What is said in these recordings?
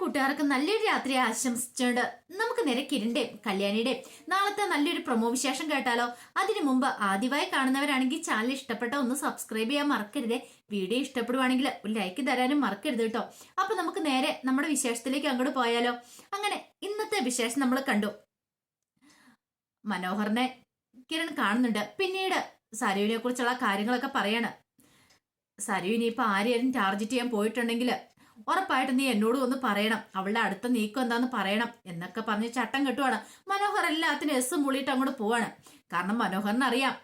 കൂട്ടുകാർക്ക് നല്ലൊരു രാത്രി ആശംസിച്ചുകൊണ്ട് നമുക്ക് നേരെ കിരണിന്റെയും കല്യാണിയുടെയും. നാളത്തെ നല്ലൊരു പ്രൊമോ വിശേഷം കേട്ടാലോ? അതിനു മുമ്പ് ആദ്യമായി കാണുന്നവരാണെങ്കിൽ ചാനൽ ഇഷ്ടപ്പെട്ട ഒന്ന് സബ്സ്ക്രൈബ് ചെയ്യാൻ മറക്കരുത്. വീഡിയോ ഇഷ്ടപ്പെടുവാണെങ്കിൽ ലൈക്ക് തരാനും മറക്കരുത് കേട്ടോ. അപ്പൊ നമുക്ക് നേരെ നമ്മുടെ വിശേഷത്തിലേക്ക് അങ്ങോട്ട് പോയാലോ? അങ്ങനെ ഇന്നത്തെ വിശേഷം നമ്മൾ കണ്ടു. മനോഹറിനെ കിരൺ കാണുന്നുണ്ട്. പിന്നീട് സരുവിനെ കുറിച്ചുള്ള കാര്യങ്ങളൊക്കെ പറയാണ്. സരു ഇനിയിപ്പോ ആരെയും ടാർജറ്റ് ചെയ്യാൻ പോയിട്ടുണ്ടെങ്കിൽ ഉറപ്പായിട്ടും നീ എന്നോട് ഒന്ന് പറയണം. അവളുടെ അടുത്ത നീക്കം എന്താന്ന് പറയണം. എന്നൊക്കെ പറഞ്ഞ് ചട്ടം കെട്ടുവാണ്. മനോഹർ എല്ലാത്തിനും എസ് മുളിയിട്ട് അങ്ങോട്ട് പോവാണ്. കാരണം മനോഹറിന് അറിയാം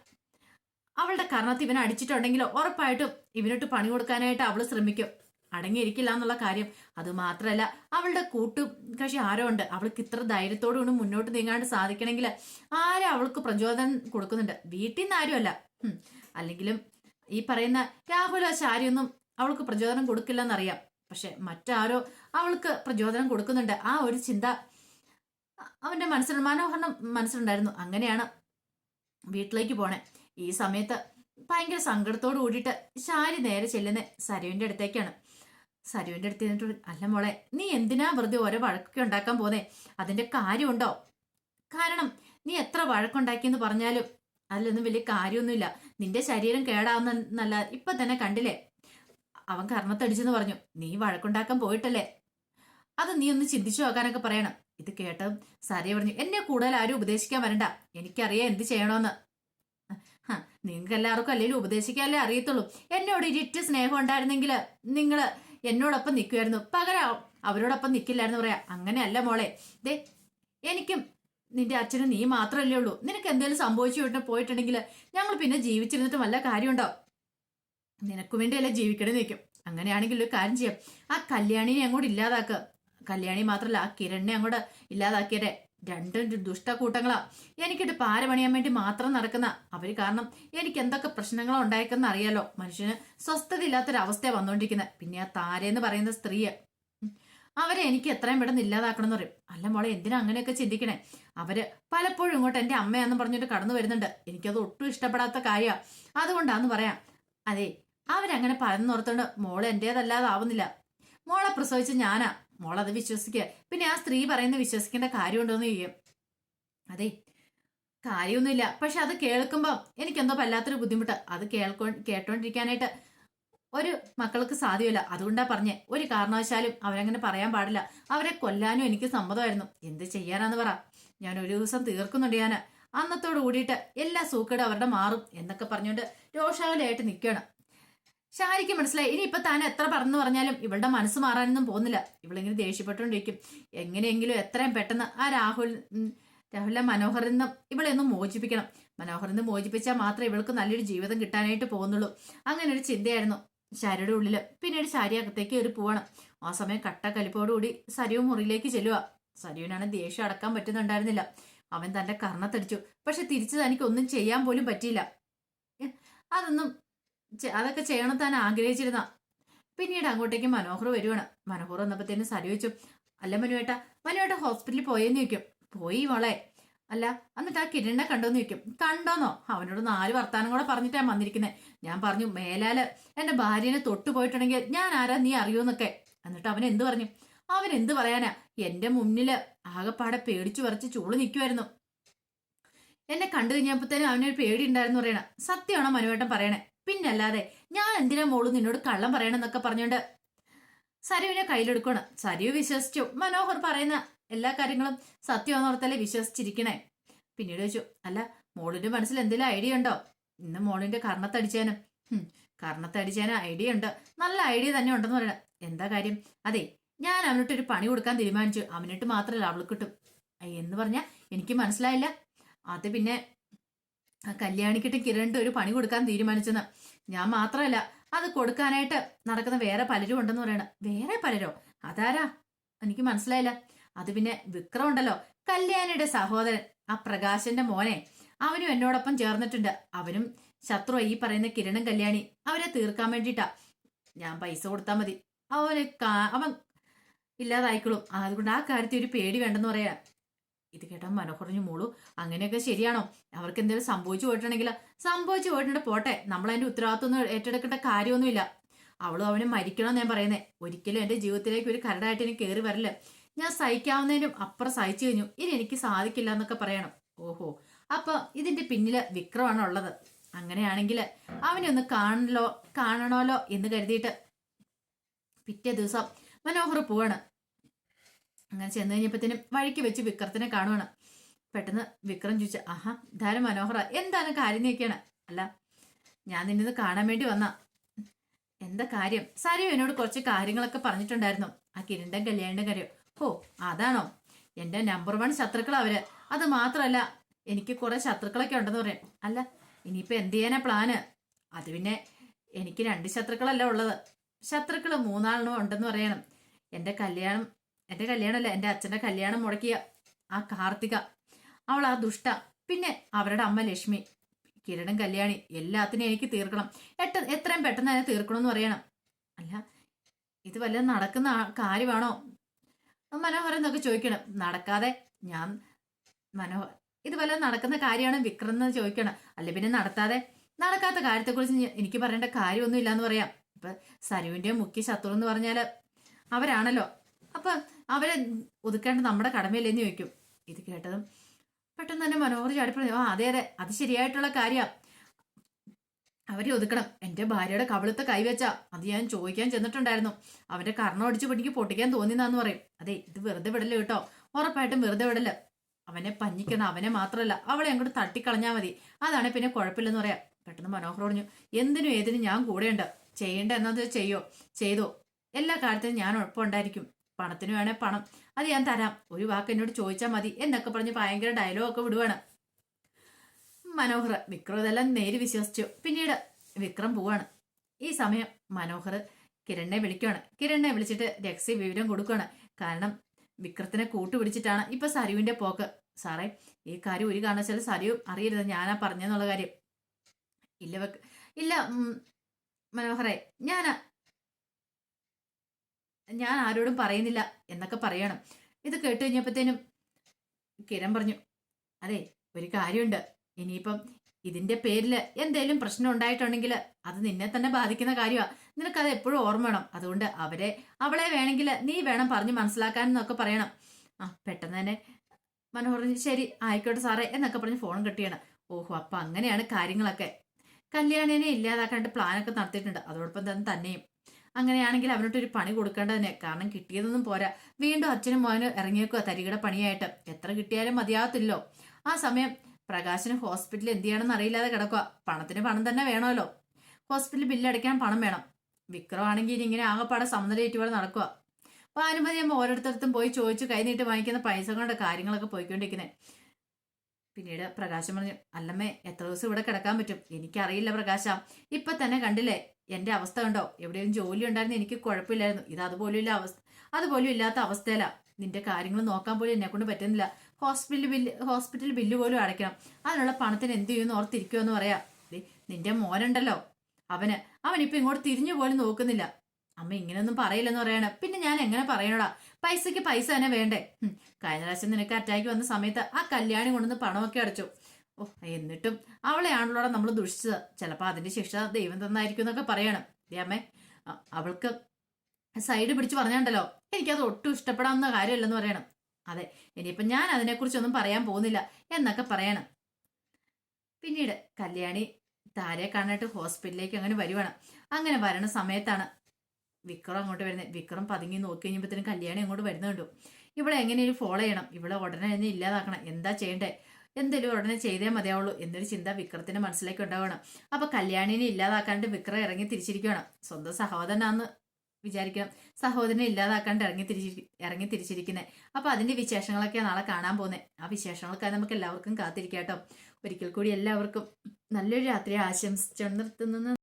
അവളുടെ കാരണത്ത് ഇവനെ അടിച്ചിട്ടുണ്ടെങ്കിലോ ഉറപ്പായിട്ടും ഇവനിട്ട് പണി കൊടുക്കാനായിട്ട് അവൾ ശ്രമിക്കും. അടങ്ങിയിരിക്കില്ല എന്നുള്ള കാര്യം. അത് മാത്രമല്ല അവളുടെ കൂട്ടു കക്ഷി ആരോ ഉണ്ട്. അവൾക്ക് ഇത്ര ധൈര്യത്തോടു കൂടി മുന്നോട്ട് നീങ്ങാണ്ട് സാധിക്കണമെങ്കിൽ ആരും അവൾക്ക് പ്രചോദനം കൊടുക്കുന്നുണ്ട്? വീട്ടിൽ നിന്ന് ആരുമല്ല. അല്ലെങ്കിലും ഈ പറയുന്ന രാഹുലോ ശാരിയൊന്നും അവൾക്ക് പ്രചോദനം കൊടുക്കില്ലെന്നറിയാം. പക്ഷെ മറ്റാരോ അവൾക്ക് പ്രചോദനം കൊടുക്കുന്നുണ്ട്. ആ ഒരു ചിന്ത അവന്റെ മനസ്സിൽ മനോഹരണം മനസ്സിലുണ്ടായിരുന്നു. അങ്ങനെയാണ് വീട്ടിലേക്ക് പോണേ. ഈ സമയത്ത് ഭയങ്കര സങ്കടത്തോട് കൂടിയിട്ട് ശാരി നേരെ ചെല്ലുന്ന സരുവിന്റെ അടുത്തേക്കാണ്. സരുവിന്റെ അടുത്ത് ചെന്നിട്ട് അല്ല മോളെ നീ എന്തിനാ വെറുതെ ഓരോ വഴക്കൊക്കെ ഉണ്ടാക്കാൻ പോന്നേ? അതിന്റെ കാര്യമുണ്ടോ? കാരണം നീ എത്ര വഴക്കുണ്ടാക്കിയെന്ന് പറഞ്ഞാലും അതിലൊന്നും വലിയ കാര്യമൊന്നുമില്ല. നിന്റെ ശരീരം കേടാവുന്നല്ല ഇപ്പൊ തന്നെ കണ്ടില്ലേ? അവൻ കർണത്തടിച്ചെന്ന് പറഞ്ഞു. നീ വഴക്കുണ്ടാക്കാൻ പോയിട്ടല്ലേ? അത് നീ ഒന്ന് ചിന്തിച്ചു നോക്കാനൊക്കെ പറയണം. ഇത് കേട്ടതും സാരിയ പറഞ്ഞു എന്നെ കൂടുതൽ ആരും ഉപദേശിക്കാൻ വരണ്ട. എനിക്കറിയാം എന്ത് ചെയ്യണമെന്ന്. ഹ, നിങ്ങൾക്ക് എല്ലാവർക്കും അല്ലെങ്കിൽ ഉപദേശിക്കാനല്ലേ അറിയത്തുള്ളൂ. എന്നോട് ഇരിറ്റ് സ്നേഹം ഉണ്ടായിരുന്നെങ്കിൽ നിങ്ങൾ എന്നോടൊപ്പം നിൽക്കുമായിരുന്നു. പകരം അവരോടൊപ്പം നിൽക്കില്ലായിരുന്നു പറയാ. അങ്ങനെയല്ല മോളെ. ദേ എനിക്കും നിന്റെ അച്ഛനും നീ മാത്രമല്ലേ ഉള്ളൂ. നിനക്ക് എന്തെങ്കിലും സംഭവിച്ചു പോയിട്ടുണ്ടെങ്കിൽ ഞങ്ങൾ പിന്നെ ജീവിച്ചിരുന്നിട്ട് വല്ല കാര്യമുണ്ടോ? നിനക്ക് വേണ്ടിയല്ലേ ജീവിക്കണേ നിൽക്കും അങ്ങനെയാണെങ്കിൽ ഒരു കാര്യം ചെയ്യാം. ആ കല്യാണിനെ അങ്ങോട്ട് ഇല്ലാതാക്കുക കല്യാണി മാത്രമല്ല ആ കിരണിനെ അങ്ങോട്ട് ഇല്ലാതാക്കിയരെ രണ്ടും ദുഷ്ടക്കൂട്ടങ്ങളാ. എനിക്കിട്ട് പാര പണിയാൻ വേണ്ടി മാത്രം നടക്കുന്ന അവർ കാരണം എനിക്ക് എന്തൊക്കെ പ്രശ്നങ്ങളോ ഉണ്ടായേക്കെന്ന് അറിയാലോ. മനുഷ്യന് സ്വസ്ഥത ഇല്ലാത്തൊരവസ്ഥയാണ് വന്നുകൊണ്ടിരിക്കുന്നത് പിന്നെ ആ താരെന്ന് പറയുന്ന സ്ത്രീയെ. അവരെ എനിക്ക് എത്രയും പെട്ടെന്ന് ഇല്ലാതാക്കണം എന്ന് പറയും. അല്ല മോളെ എന്തിനാ അങ്ങനെയൊക്കെ ചിന്തിക്കണേ? അവർ പലപ്പോഴും ഇങ്ങോട്ട് എന്റെ അമ്മയാന്ന് പറഞ്ഞിട്ട് കടന്നു വരുന്നുണ്ട്. എനിക്കത് ഒട്ടും ഇഷ്ടപ്പെടാത്ത കാര്യമാണ് അതുകൊണ്ടാന്ന് പറയാം. അതെ അവരങ്ങനെ പറയുന്നോർത്തോണ്ട് മോൾ എന്റേതല്ലാതെ ആവുന്നില്ല. മോളെ പ്രസവിച്ച ഞാനാ. മോളത് വിശ്വസിക്കുക പിന്നെ ആ സ്ത്രീ പറയുന്ന വിശ്വസിക്കേണ്ട കാര്യമുണ്ടോന്ന് ചെയ്യും അതെ കാര്യമൊന്നുമില്ല. പക്ഷെ അത് കേൾക്കുമ്പോൾ എനിക്കെന്തോ വല്ലാത്തൊരു ബുദ്ധിമുട്ട്. അത് കേൾക്കോ കേട്ടോണ്ടിരിക്കാനായിട്ട് ഒരു മക്കൾക്ക് സാധ്യമല്ല. അതുകൊണ്ടാ പറഞ്ഞേ. ഒരു കാരണവശാലും അവരങ്ങനെ പറയാൻ പാടില്ല. അവരെ കൊല്ലാനും എനിക്ക് സമ്മതമായിരുന്നു. എന്ത് ചെയ്യാനാന്ന് പറ. ഞാൻ ഒരു ദിവസം തീർക്കുന്നുണ്ട് ഞാൻ അന്നത്തോട് കൂടിയിട്ട് എല്ലാ സൂക്കേടും അവരുടെ മാറും എന്നൊക്കെ പറഞ്ഞുകൊണ്ട് രോഷാവലായിട്ട് നിൽക്കുകയാണ് ഷാരിക്ക് മനസ്സിലായി. ഇനി ഇപ്പൊ താൻ എത്ര പറഞ്ഞു പറഞ്ഞാലും ഇവളുടെ മനസ്സ് മാറാനൊന്നും പോകുന്നില്ല. ഇവളിങ്ങനെ ദേഷ്യപ്പെട്ടുകൊണ്ടിരിക്കും. എങ്ങനെയെങ്കിലും എത്രയും പെട്ടെന്ന് ആ രാഹുൽ രാഹുലിന്റെ രാഹുലിനെ മനോഹറിൽ നിന്നും ഇവളെ ഒന്ന് മോചിപ്പിക്കണം. മനോഹറിൽ നിന്ന് മോചിപ്പിച്ചാൽ മാത്രമേ ഇവൾക്ക് നല്ലൊരു ജീവിതം കിട്ടാനായിട്ട് പോകുന്നുള്ളൂ. അങ്ങനെ ഒരു ചിന്തയായിരുന്നു ശാരിയുടെ ഉള്ളിൽ. പിന്നീട് ശാരി അകത്തേക്ക് ഒരു പോവണം. ആ സമയം കട്ട കലിപ്പോടുകൂടി സരിയു മുറിയിലേക്ക് ചെല്ലുക. സരിവിനാണ് ദേഷ്യം അടക്കാൻ പറ്റുന്നുണ്ടായിരുന്നില്ല. അവൻ തന്റെ കർണത്തടിച്ചു. പക്ഷെ തിരിച്ചു തനിക്ക് ഒന്നും ചെയ്യാൻ പോലും പറ്റിയില്ല. അതൊന്നും അതൊക്കെ ചെയ്യണം താൻ ആഗ്രഹിച്ചിരുന്ന. പിന്നീട് അങ്ങോട്ടേക്ക് മനോഹർ വരുവാണ്. മനോഹർ വന്നപ്പോഴത്തേനും സരി വെച്ചു അല്ല മനുവേട്ട മനുവേട്ട ഹോസ്പിറ്റലിൽ പോയെന്ന് ചോദിക്കും. പോയി മോളെ. അല്ല എന്നിട്ട് ആ കിരണിനെ കണ്ടോന്ന് ചോദിക്കും. കണ്ടോന്നോ? അവനോട് നാല് വർത്താനം കൂടെ പറഞ്ഞിട്ടാ വന്നിരിക്കുന്നത് ഞാൻ പറഞ്ഞു മേലാൽ എന്റെ ഭാര്യനെ തൊട്ടു പോയിട്ടുണ്ടെങ്കിൽ ഞാൻ ആരാ നീ അറിയൂന്നൊക്കെ എന്നിട്ട് അവൻ എന്ത് പറഞ്ഞു? അവൻ എന്ത് പറയാനാ? എന്റെ മുന്നിൽ ആകെപ്പാടെ പേടിച്ചു വരച്ച് ചൂൾ നിൽക്കുമായിരുന്നു എന്നെ കണ്ടു കഴിഞ്ഞപ്പോഴത്തേനും അവനൊരു പേടി ഉണ്ടായിരുന്നു പറയണ. സത്യമാണോ മനുവേട്ടൻ പറയണേ? പിന്നല്ലാതെ ഞാൻ എന്തിനാ മോൾ നിന്നോട് കള്ളം പറയണമെന്നൊക്കെ പറഞ്ഞോണ്ട് സരുവിനെ കയ്യിലെടുക്കണം സരു വിശ്വസിച്ചു. മനോഹർ പറയുന്ന എല്ലാ കാര്യങ്ങളും സത്യമെന്നോർത്തല്ലേ വിശ്വസിച്ചിരിക്കണേ? പിന്നീട് ചോദിച്ചു അല്ല മോളിന്റെ മനസ്സിൽ എന്തെങ്കിലും ഐഡിയ ഉണ്ടോ? ഇന്ന് മോളിന്റെ കർണത്തടിച്ചേനും. കർണത്തടിച്ചേനും ഐഡിയ ഉണ്ട്. നല്ല ഐഡിയ തന്നെ ഉണ്ടെന്ന് പറയണം. എന്താ കാര്യം? അതെ ഞാൻ അവനിട്ട് ഒരു പണി കൊടുക്കാൻ തീരുമാനിച്ചു. അവനിട്ട് മാത്രമല്ല അവൾക്ക് കിട്ടും. എന്ന് പറഞ്ഞാ എനിക്ക് മനസ്സിലായില്ല. അത് പിന്നെ ആ കല്യാണിക്കിട്ട് കിരണിട്ട് ഒരു പണി കൊടുക്കാൻ തീരുമാനിച്ചെന്ന്. ഞാൻ മാത്രമല്ല അത് കൊടുക്കാനായിട്ട് നടക്കുന്ന വേറെ പലരും ഉണ്ടെന്ന് പറയണം. വേറെ പലരോ? അതാരാ? എനിക്ക് മനസ്സിലായില്ല. അത് പിന്നെ വിക്രം ഉണ്ടല്ലോ കല്യാണിയുടെ സഹോദരൻ. ആ പ്രകാശന്റെ മോനെ. അവനും എന്നോടൊപ്പം ചേർന്നിട്ടുണ്ട്. അവനും ശത്രു ഈ പറയുന്ന കിരണും കല്യാണി. അവരെ തീർക്കാൻ വേണ്ടിയിട്ടാ. ഞാൻ പൈസ കൊടുത്താൽ മതി. അവന് അവൻ ഇല്ലാതായിക്കോളും. അതുകൊണ്ട് ആ കാര്യത്തിൽ ഒരു പേടി വേണ്ടെന്ന് പറയാ ഇത് കേട്ടാ മനോഹറിഞ്ഞു മോളു. അങ്ങനെയൊക്കെ ശരിയാണോ? അവർക്ക് എന്തെങ്കിലും സംഭവിച്ചു പോയിട്ടുണ്ടെങ്കിൽ സംഭവിച്ചു പോയിട്ടുണ്ട്. പോട്ടെ നമ്മൾ അതിന്റെ ഉത്തരവാദിത്വം ഏറ്റെടുക്കേണ്ട കാര്യമൊന്നുമില്ല. അവളും അവനും മരിക്കണമെന്ന് ഞാൻ പറയുന്നത് ഒരിക്കലും എന്റെ ജീവിതത്തിലേക്ക് ഒരു കരടായിട്ട് എനിക്ക് കയറി വരില്ല. ഞാൻ സഹിക്കാവുന്നതിനും അപ്പുറം സഹിച്ചു കഴിഞ്ഞു. ഇനി എനിക്ക് സാധിക്കില്ല എന്നൊക്കെ പറയണം. ഓഹോ അപ്പൊ ഇതിന്റെ പിന്നിൽ വിക്രമാണ് ഉള്ളത്. അങ്ങനെയാണെങ്കിൽ അവനെ ഒന്ന് കാണണല്ലോ കാണണമല്ലോ എന്ന് കരുതിയിട്ട് പിറ്റേ ദിവസം മനോഹർ പോവാണ്. അങ്ങനെ ചെന്ന് കഴിഞ്ഞപ്പോഴത്തേനും വഴിക്ക് വെച്ച് വിക്രത്തിനെ കാണുവാണ്. പെട്ടെന്ന് വിക്രം ചോദിച്ച ആഹാ ധാരം മനോഹര എന്താണ് കാര്യം? നീക്കിയാണ് അല്ല ഞാൻ നിന്നത് കാണാൻ വേണ്ടി വന്ന. എന്താ കാര്യം? സാരിയോ എന്നോട് കുറച്ച് കാര്യങ്ങളൊക്കെ പറഞ്ഞിട്ടുണ്ടായിരുന്നു. ആ കിരണ്ടൻ കല്യാണിന്റെ കാര്യം. ഓ അതാണോ? എന്റെ നമ്പർ വൺ ശത്രുക്കൾ അവർ. അത് മാത്രമല്ല എനിക്ക് കുറെ ശത്രുക്കളൊക്കെ ഉണ്ടെന്ന് പറയാം. അല്ല ഇനിയിപ്പോ എന്ത് ചെയ്യാനാ പ്ലാന് അത് പിന്നെ എനിക്ക് രണ്ട് ശത്രുക്കളല്ല ഉള്ളത്. ശത്രുക്കൾ മൂന്നാളിനും ഉണ്ടെന്ന് പറയണം. എന്റെ കല്യാണം എന്റെ കല്യാണമല്ല എന്റെ അച്ഛന്റെ കല്യാണം മുടക്കിയ ആ കാർത്തിക അവൾ ആ ദുഷ്ട പിന്നെ അവരുടെ അമ്മ ലക്ഷ്മി കിരണും കല്യാണി എല്ലാത്തിനും എനിക്ക് തീർക്കണം. എട്ട എത്രയും പെട്ടെന്ന് തീർക്കണം എന്ന് പറയണം. അല്ല ഇത് വല്ലതും നടക്കുന്ന കാര്യമാണോ? മനോഹരൻ എന്നൊക്കെ ചോദിക്കണം. നടക്കാതെ ഞാൻ മനോഹർ ഇത് വല്ലതും നടക്കുന്ന കാര്യമാണ് വിക്രം എന്ന് ചോദിക്കണം. അല്ല പിന്നെ നടത്താതെ നടക്കാത്ത കാര്യത്തെക്കുറിച്ച് എനിക്ക് പറയേണ്ട കാര്യമൊന്നും ഇല്ലാന്ന് പറയാം. ഇപ്പൊ സരുവിന്റെ മുഖ്യ ശത്രു എന്ന് പറഞ്ഞാൽ അവരാണല്ലോ. അപ്പൊ അവരെ ഒതുക്കേണ്ട നമ്മുടെ കടമയില്ലെന്ന് ചോദിക്കും. ഇത് കേട്ടതും പെട്ടെന്ന് തന്നെ മനോഹർ ചാടിപ്പറഞ്ഞു ആ അതെ അതെ അത് ശരിയായിട്ടുള്ള കാര്യമാണ് അവരെ ഒതുക്കണം. എന്റെ ഭാര്യയുടെ കവിളത്തെ കൈവച്ച. അത് ഞാൻ ചോദിക്കാൻ ചെന്നിട്ടുണ്ടായിരുന്നു. അവന്റെ കർണം അടിച്ച് പിടിക്ക് പൊട്ടിക്കാൻ തോന്നിയെന്നാന്ന് പറയും. അതെ ഇത് വെറുതെ വിടൽ കേട്ടോ. ഉറപ്പായിട്ടും വെറുതെ വിടൽ അവനെ പഞ്ഞിക്കണം. അവനെ മാത്രമല്ല അവളെ അങ്ങോട്ട് തട്ടിക്കളഞ്ഞാൽ മതി. അതാണ് പിന്നെ കുഴപ്പമില്ലെന്ന് പറയാം. പെട്ടെന്ന് മനോഹർ പറഞ്ഞു എന്തിനും ഏതിനും ഞാൻ കൂടെയുണ്ട്. ചെയ്യേണ്ട എന്നത് ചെയ്യോ? ചെയ്തോ. എല്ലാ കാര്യത്തിനും ഞാൻ ഉറപ്പുണ്ടായിരിക്കും. പണത്തിന് വേണേ പണം. അത് ഞാൻ തരാം. ഒരു വാക്ക് എന്നോട് ചോദിച്ചാൽ മതി. എന്നൊക്കെ പറഞ്ഞ് ഭയങ്കര ഡയലോഗ് ഒക്കെ വിടുവാണ്. മനോഹർ വിക്രം ഇതെല്ലാം നേരി വിശ്വസിച്ചു. പിന്നീട് വിക്രം പോവാണ്. ഈ സമയം മനോഹർ കിരണിനെ വിളിക്കുകയാണ് കിരണിനെ വിളിച്ചിട്ട് രഹസ്യ വിവരം കൊടുക്കുകയാണ് കാരണം വിക്രത്തിനെ കൂട്ടുപിടിച്ചിട്ടാണ് ഇപ്പൊ സരുവിന്റെ പോക്ക്. സാറേ ഈ കാര്യം ഒരു കാരണവശാലും സരു അറിയരുത്. ഞാനാ പറഞ്ഞെന്നുള്ള കാര്യം. ഇല്ല വെക്ക് ഇല്ല മനോഹറെ ഞാൻ ഞാൻ ആരോടും പറയുന്നില്ല എന്നൊക്കെ പറയണം. ഇത് കേട്ട് കഴിഞ്ഞപ്പോഴത്തേനും കിരൺ പറഞ്ഞു അതെ ഒരു കാര്യമുണ്ട്. ഇനിയിപ്പം ഇതിന്റെ പേരിൽ എന്തേലും പ്രശ്നം ഉണ്ടായിട്ടുണ്ടെങ്കിൽ അത് നിന്നെ തന്നെ ബാധിക്കുന്ന കാര്യമാണ് നിനക്കത് എപ്പോഴും ഓർമ്മ വേണം. അതുകൊണ്ട് അവരെ അവളെ വേണമെങ്കിൽ നീ വേണം പറഞ്ഞ് മനസ്സിലാക്കാൻ എന്നൊക്കെ പറയണം. ആ പെട്ടെന്ന് തന്നെ മനോഹർ ശരി ആയിക്കോട്ടെ സാറേ എന്നൊക്കെ പറഞ്ഞ് ഫോൺ കെട്ടിയാണ് ഓഹോ അപ്പൊ അങ്ങനെയാണ് കാര്യങ്ങളൊക്കെ. കല്യാണിനെ ഇല്ലാതാക്കാണ്ട് പ്ലാനൊക്കെ നടത്തിയിട്ടുണ്ട്. അതോടൊപ്പം തന്നെ തന്നെയും. അങ്ങനെയാണെങ്കിൽ അവനോട്ടൊരു പണി കൊടുക്കേണ്ടതിനെ കാരണം കിട്ടിയതൊന്നും പോരാ. വീണ്ടും അച്ഛനും മോനും ഇറങ്ങിയേക്കുക തരികിട പണിയായിട്ട്. എത്ര കിട്ടിയാലും മതിയാകത്തില്ലോ ആ സമയം പ്രകാശിന് ഹോസ്പിറ്റലിൽ എന്ത് ചെയ്യണമെന്ന് അറിയില്ലാതെ കിടക്കുക പണത്തിന് പണം തന്നെ വേണമല്ലോ. ഹോസ്പിറ്റലിൽ ബില്ലടയ്ക്കാൻ പണം വേണം. വിക്രം ആണെങ്കിൽ ഇങ്ങനെ ആകെപ്പാടെ സമനിലയേറ്റ് പോലെ നടക്കുക ഭാനുമതിയമ്മ ഓരോരുത്തർത്തും പോയി ചോദിച്ചു കൈനീട്ട് വാങ്ങിക്കുന്ന പൈസ കൊണ്ട് കാര്യങ്ങളൊക്കെ പോയിക്കൊണ്ടിരിക്കുന്നത് പിന്നീട് പ്രകാശം പറഞ്ഞു അല്ലമ്മേ എത്ര ദിവസം ഇവിടെ കിടക്കാൻ പറ്റും? എനിക്കറിയില്ല പ്രകാശ. ഇപ്പൊ തന്നെ കണ്ടില്ലേ എന്റെ അവസ്ഥ കണ്ടോ? എവിടെയും ജോലി ഉണ്ടായിരുന്നു എനിക്ക് കുഴപ്പമില്ലായിരുന്നു. ഇത് അതുപോലും അവസ്ഥ അതുപോലും ഇല്ലാത്ത അവസ്ഥയിലാ. നിന്റെ കാര്യങ്ങൾ നോക്കാൻ പോലും എന്നെ കൊണ്ട് പറ്റുന്നില്ല. ഹോസ്പിറ്റൽ ബില്ല് ഹോസ്പിറ്റൽ ബില്ല് പോലും അടയ്ക്കണം. അതിനുള്ള പണത്തിന് എന്ത് ചെയ്യുമെന്ന് ഓർത്തിരിക്കുമെന്ന് പറയാ. നിന്റെ മോനുണ്ടല്ലോ. അവന് അവനിപ്പോ ഇങ്ങോട്ട് തിരിഞ്ഞു പോലും നോക്കുന്നില്ല. അമ്മ ഇങ്ങനെയൊന്നും പറയില്ലെന്ന് പറയണ. പിന്നെ ഞാൻ എങ്ങനെ പറയണടാ? പൈസക്ക് പൈസ തന്നെ വേണ്ടേ? കഴിഞ്ഞ പ്രാവശ്യം നിനക്ക് അറ്റാക്ക് വന്ന സമയത്ത് ആ കല്യാണി കൊണ്ടുവന്ന് പണമൊക്കെ അടച്ചു. ഓ എന്നിട്ടും അവളെയാണല്ലോ നമ്മൾ ദുഷിച്ചത്. ചിലപ്പോൾ അതിന്റെ ശിക്ഷ ദൈവം തന്നായിരിക്കും എന്നൊക്കെ പറയണം. അമ്മേ അവൾക്ക് സൈഡ് പിടിച്ച് പറഞ്ഞാണ്ടല്ലോ. എനിക്കത് ഒട്ടും ഇഷ്ടപ്പെടാവുന്ന കാര്യമല്ലെന്ന് പറയണം. അതെ ഇനിയിപ്പം ഞാൻ അതിനെക്കുറിച്ചൊന്നും പറയാൻ പോകുന്നില്ല എന്നൊക്കെ പറയണം. പിന്നീട് കല്യാണി താരയെ കാണാനായിട്ട് ഹോസ്പിറ്റലിലേക്ക് അങ്ങനെ വരുവാണ്. അങ്ങനെ വരണ സമയത്താണ് വിക്രം അങ്ങോട്ട് വരുന്നത് വിക്രം പതുങ്ങി നോക്കി കഴിഞ്ഞപ്പോഴത്തേനും കല്യാണി അങ്ങോട്ട് വരുന്നത് കണ്ടു. ഇവിടെ എങ്ങനെയും ഫോളോ ചെയ്യണം. ഇവിടെ ഉടനെ തന്നെ ഇല്ലാതാക്കണം. എന്താ ചെയ്യണ്ടേ? എന്തെങ്കിലും ഉടനെ ചെയ്തേ മതിയാവുള്ളൂ എന്നൊരു ചിന്ത വിക്രത്തിന്റെ മനസ്സിലേക്ക് ഉണ്ടാവണം അപ്പൊ കല്യാണിനെ ഇല്ലാതാക്കാണ്ട് വിക്രം ഇറങ്ങി തിരിച്ചിരിക്കുകയാണ്. സ്വന്തം സഹോദരനാന്ന് വിചാരിക്കണം. സഹോദരനെ ഇല്ലാതാക്കാണ്ട് ഇറങ്ങി തിരിച്ചി ഇറങ്ങി തിരിച്ചിരിക്കുന്നത് അപ്പൊ അതിന്റെ വിശേഷങ്ങളൊക്കെ നാളെ കാണാൻ പോകുന്നത് ആ വിശേഷങ്ങളൊക്കെ നമുക്ക് എല്ലാവർക്കും കാത്തിരിക്കാം കേട്ടോ. ഒരിക്കൽ കൂടി എല്ലാവർക്കും നല്ലൊരു രാത്രി ആശംസിച്ചു നിർത്തുന്നു